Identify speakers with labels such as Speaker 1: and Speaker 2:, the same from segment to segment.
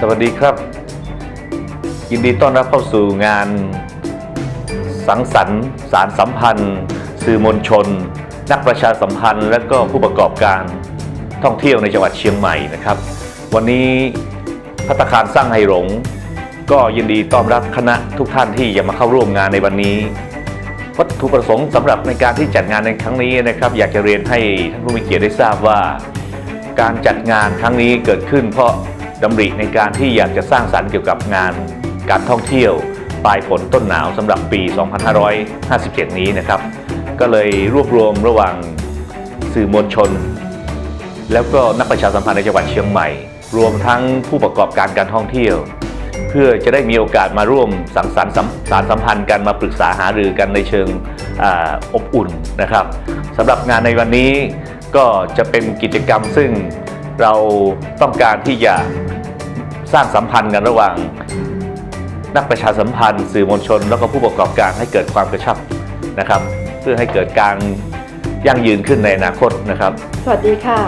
Speaker 1: สวัสดีครับ ยินดีต้อนรับเข้าสู่งาน สังสรรค์สารสัมพันธ์ สื่อมวลชน นักประชาสัมพันธ์ และก็ผู้ประกอบการท่องเที่ยวในจังหวัดเชียงใหม่นะครับ วันนี้พัตตาคารสร้างไฮหลง ก็ยินดีต้อนรับคณะทุกท่านที่จะมาเข้าร่วมงานในวันนี้ วัตถุประสงค์สำหรับในการที่จัดงานในครั้งนี้นะครับ อยากจะเรียนให้ท่านผู้มีเกียรติได้ทราบว่า การจัดงานครั้งนี้เกิดขึ้นเพราะ ดำริในการที่อยากจะสร้างสรรค์เกี่ยวกับงานการท่องเที่ยว ปลายฝนต้นหนาวสำหรับปี 2557 นี้นะครับ ก็เลยรวบรวมระหว่างสื่อมวลชน แล้วก็นักประชาสัมพันธ์ในจังหวัดเชียงใหม่ รวมทั้งผู้ประกอบการการท่องเที่ยว เพื่อจะได้มีโอกาสมาร่วมสังสรรค์สารสัมพันธ์กันมาปรึกษาหารือกันในเชิงออบอุ่นนะครับสำหรับงานในวันนี้ก็จะเป็นกิจกรรมซึ่ง เราต้องการที่จะสร้างสัมพันธ์กันระหว่าง นักประชาสัมพันธ์ สื่อมวลชน แล้วก็ผู้ประกอบการให้เกิดความกระชับนะครับ เพื่อให้เกิดการยั่งยืนขึ้นในอนาคตนะครับ
Speaker 2: สวัสดีค่ะ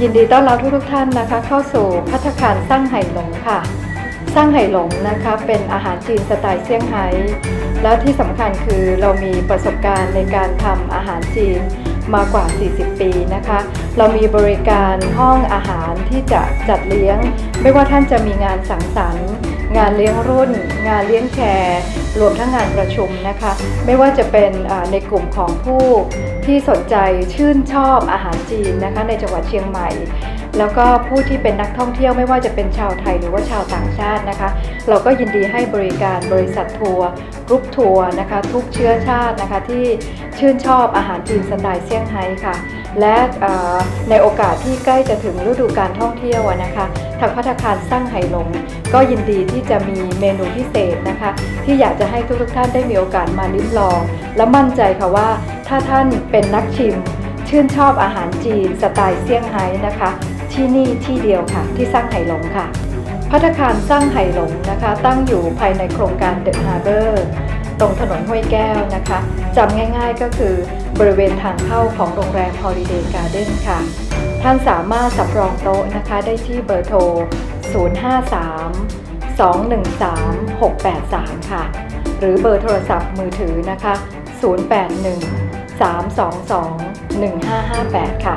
Speaker 2: ยินดีต้อนรับทุกทุกท่านนะคะ เข้าสู่พัตตาคารสร้างไห่หลงค่ะ สร้างไห่หลงนะคะเป็นอาหารจีนสไตล์เซี่ยงไฮ้แล้วที่สำคัญคือเรามีประสบการณ์ในการทำอาหารจีน มากว่า 40 ปีนะคะ เรามีบริการห้องอาหารที่จะจัดเลี้ยง ไม่ว่าท่านจะมีงานสังสรรค์ งานเลี้ยงรุ่น งานเลี้ยงแชร์ รวมทั้งงานประชุมนะคะ ไม่ว่าจะเป็นในกลุ่มของผู้ที่สนใจชื่นชอบอาหารจีนนะคะในจังหวัดเชียงใหม่ แล้วก็ผู้ที่เป็นนักท่องเที่ยวไม่ว่าจะเป็นชาวไทยหรือว่าชาวต่างชาตินะคะ เราก็ยินดีให้บริการบริษัททัวร์กรุ๊ปทัวร์นะคะ ทุกเชื้อชาตินะคะที่ชื่นชอบอาหารจีนสไตล์เซี่ยงไฮ้ค่ะ และในโอกาสที่ใกล้จะถึงฤดูการท่องเที่ยวนะคะทางพัฒนาคารสร้างไหหลง ก็ยินดีที่จะมีเมนูพิเศษนะคะ ที่อยากจะให้ทุกๆท่านได้มีโอกาสมาลิ้มลอง และมั่นใจค่ะว่าถ้าท่านเป็นนักชิม ชื่นชอบอาหารจีนสไตล์เซี่ยงไฮ้นะคะ ที่นี่ที่เดียวค่ะ ที่สร้างไหหลงค่ะ พัตตาคารสร้างไหหลงนะคะ ตั้งอยู่ภายในโครงการเดอะฮาร์เบอร์ตรงถนนห้วยแก้วนะคะจำง่ายๆก็คือบริเวณทางเข้าของโรงแรม Holiday Garden ค่ะ ท่านสามารถสับรองโต๊ะนะคะ ได้ที่เบอร์โทร 053 213 683 ค่ะ หรือเบอร์โทรศัพท์มือถือนะคะ 081 322 1558 ค่ะ